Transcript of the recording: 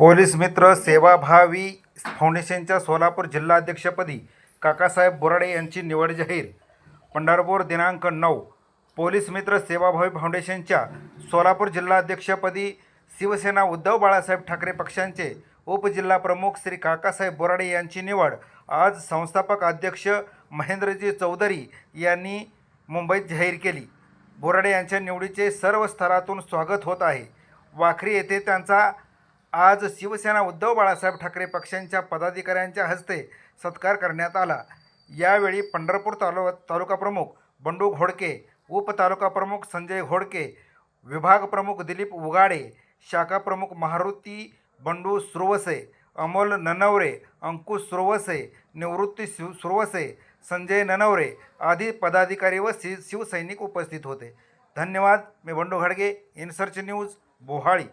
Police मित्र सेवाभावी फाउंडेशनच्या सोलापूर जिल्हाध्यक्षपदी काकासाहेब बोराडे यांची निवड जाहीर. पंढरपूर दिनांक नऊ पोलीस मित्र सेवाभावी फाउंडेशनच्या सोलापूर जिल्हाध्यक्षपदी शिवसेना उद्धव बाळासाहेब ठाकरे पक्षांचे उपजिल्हाप्रमुख श्री काकासाहेब बोराडे यांची निवड. आज संस्थापक अध्यक्ष महेंद्रजी चौधरी यांनी मुंबईत जाहीर केली. बोराडे यांच्या निवडीचे सर्व स्तरातून स्वागत होत आहे. वाखरी येथे त्यांचा आज शिवसेना उद्धव बाळासाहेब ठाकरे पक्षांच्या पदाधिकाऱ्यांच्या हस्ते सत्कार करण्यात आला. यावेळी पंढरपूर तालु तालुका प्रमुख बंडू घोडके उपतालुका प्रमुख संजय घोडके विभाग प्रमुख दिलीप उगाडे शाखा प्रमुख मारुती बंडू सुरवसे अमोल ननवरे अंकुश सुरवसे निवृत्ती शिव सुरवसे संजय ननवरे आदी पदाधिकारी व शिव शिवसैनिक उपस्थित होते. धन्यवाद. मी बंडू घडगे इनसर्च न्यूज बोहाळी.